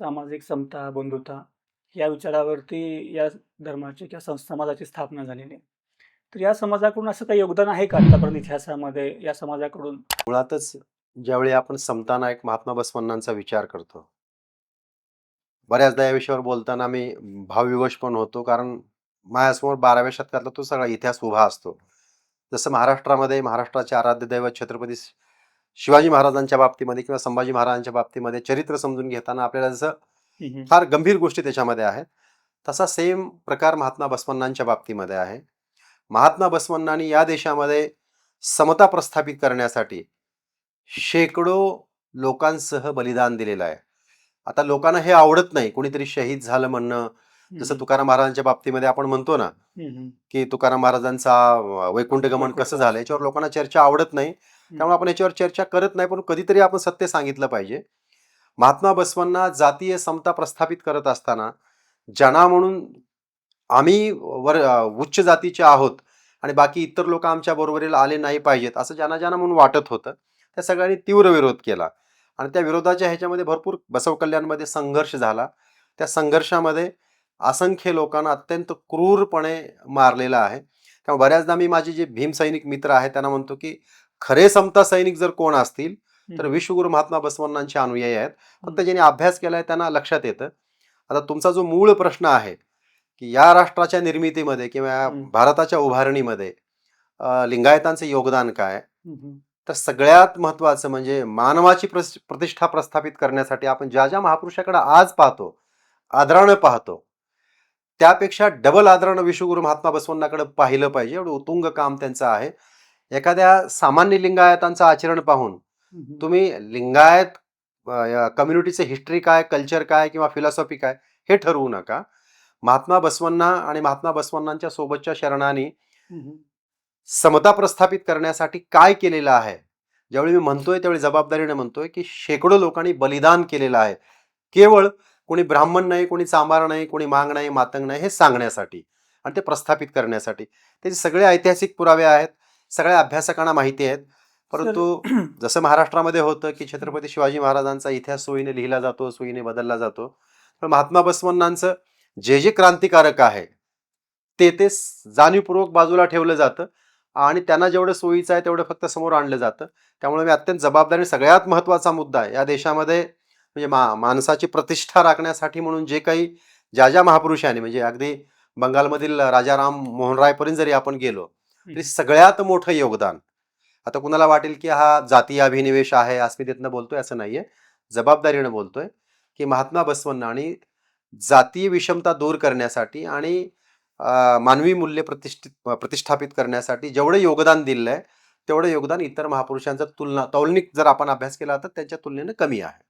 सामाजिक समता, बंधुता या विचारावरती या धर्माची किंवा सं समाजाची स्थापना झालेली आहे. तर या समाजाकडून असं काही योगदान आहे का आतापर्यंत इतिहासामध्ये या समाजाकडून? मुळातच ज्यावेळी आपण समता नायक महात्मा बसवन्नांचा विचार करतो बऱ्याचदा या विषयावर बोलताना मी भावविवश पण होतो कारण माझ्यासमोर बाराव्या शतकातला तो सगळा इतिहास उभा असतो जसं महाराष्ट्रामध्ये महाराष्ट्राचे आराध्य दैवत छत्रपती शिवाजी महाराजांच्या बाबतीमध्ये किंवा संभाजी महाराजांच्या बाबतीमध्ये चरित्र समजून घेताना आपल्याला जसं. फार गंभीर गोष्टी त्याच्यामध्ये आहेत तसा सेम प्रकार महात्मा बसवण्णांच्या बाबतीमध्ये आहे. महात्मा बसवण्णांनी या देशामध्ये समता प्रस्थापित करण्यासाठी शेकडो लोकांसह बलिदान दिलेलं आहे. आता लोकांना हे आवडत नाही कोणीतरी शहीद झालं म्हणणं जसं तुकाराम महाराजांच्या बाबतीमध्ये आपण म्हणतो ना. की तुकाराम महाराजांचा वैकुंठ गमन कसं झालं याच्यावर लोकांना चर्चा आवडत नाही. त्यामुळे आपण याच्यावर चर्चा करत नाही पण कधीतरी आपण सत्य सांगितलं पाहिजे. महात्मा बसवांना जातीय समता प्रस्थापित करत असताना जना म्हणून आम्ही वर उच्च जातीचे आहोत आणि बाकी इतर लोक आमच्या बरोबरीला आले नाही पाहिजेत असं ज्यांना ज्यांना म्हणून वाटत होतं त्या सगळ्यांनी तीव्र विरोध केला. आणि त्या विरोधाच्या ह्याच्यामध्ये भरपूर बसव कल्याणमध्ये संघर्ष झाला. त्या संघर्षामध्ये असंख्य लोकांना अत्यंत क्रूरपणे मारलेलं आहे. त्यामुळे बऱ्याचदा मी माझे जे भीमसैनिक मित्र आहेत त्यांना म्हणतो की खरे समता सैनिक जर कोण असतील तर. विश्वगुरु महात्मा बसवण्णांचे अनुयायी आहेत फक्त ज्यांनी अभ्यास केलाय त्यांना लक्षात येतं आता तुमचा जो मूळ प्रश्न आहे की या राष्ट्राच्या निर्मितीमध्ये किंवा या. भारताच्या उभारणीमध्ये लिंगायतांचे योगदान काय. तर सगळ्यात महत्वाचं म्हणजे मानवाची प्रतिष्ठा प्रस्थापित करण्यासाठी आपण ज्या ज्या महापुरुषाकडे आज पाहतो आदरानं पाहतो त्यापेक्षा डबल आदरानं विश्वगुरु महात्मा बसवण्णाकडे पाहिलं पाहिजे एवढं उतुंग काम त्यांचं आहे एखाद्या सामान्य लिंगायतांचं आचरण पाहून. तुम्ही लिंगायत कम्युनिटीचे हिस्ट्री काय कल्चर काय किंवा फिलॉसॉफी काय हे ठरवू नका. महात्मा बसवण्णा आणि महात्मा बसवण्णांच्या सोबतच्या शरणांनी. समता प्रस्थापित करण्यासाठी काय केलेलं आहे? ज्यावेळी मी म्हणतोय त्यावेळी जबाबदारीने म्हणतोय की शेकडो लोकांनी बलिदान केलेलं आहे. केवळ कोणी ब्राह्मण नाही कोणी चांबार नाही कोणी मांग नाही मातंग नाही हे सांगण्यासाठी आणि ते प्रस्थापित करण्यासाठी. त्याचे सगळे ऐतिहासिक पुरावे आहेत. सगळ्या अभ्यासकांना माहिती आहेत. परंतु जसं महाराष्ट्रामध्ये होतं की छत्रपती शिवाजी महाराजांचा इतिहास सोयीने लिहिला जातो सोयीने बदलला जातो पण महात्मा बसवण्णांचं जे जे क्रांतिकारक आहे ते ते जाणीवपूर्वक बाजूला ठेवलं जातं आणि त्यांना जेवढं सोयीचं आहे तेवढं फक्त समोर आणलं जातं. त्यामुळे मी अत्यंत जबाबदारी सगळ्यात महत्त्वाचा मुद्दा आहे. या देशामध्ये म्हणजे मा माणसाची प्रतिष्ठा राखण्यासाठी म्हणून जे काही ज्या ज्या महापुरुषांनी म्हणजे अगदी बंगालमधील राजाराम मोहन रायपर्यंत जरी आपण गेलो तरी म्हणजे सगळ्यात मोठं योगदान. आता कुणाला वाटेल की हा जातीय अभिनिवेश आहे अस्मितेतनं बोलतोय असं नाहीये. जबाबदारीनं बोलतोय की महात्मा बसवन्न आणि जातीय विषमता दूर करण्यासाठी आणि मानवी मूल्य प्रतिष्ठित प्रतिष्ठापित करण्यासाठी जेवढं योगदान दिलं आहे तेवढं योगदान इतर महापुरुषांचं तुलना तौलनिक जर आपण अभ्यास केला तर त्यांच्या तुलनेनं कमी आहे.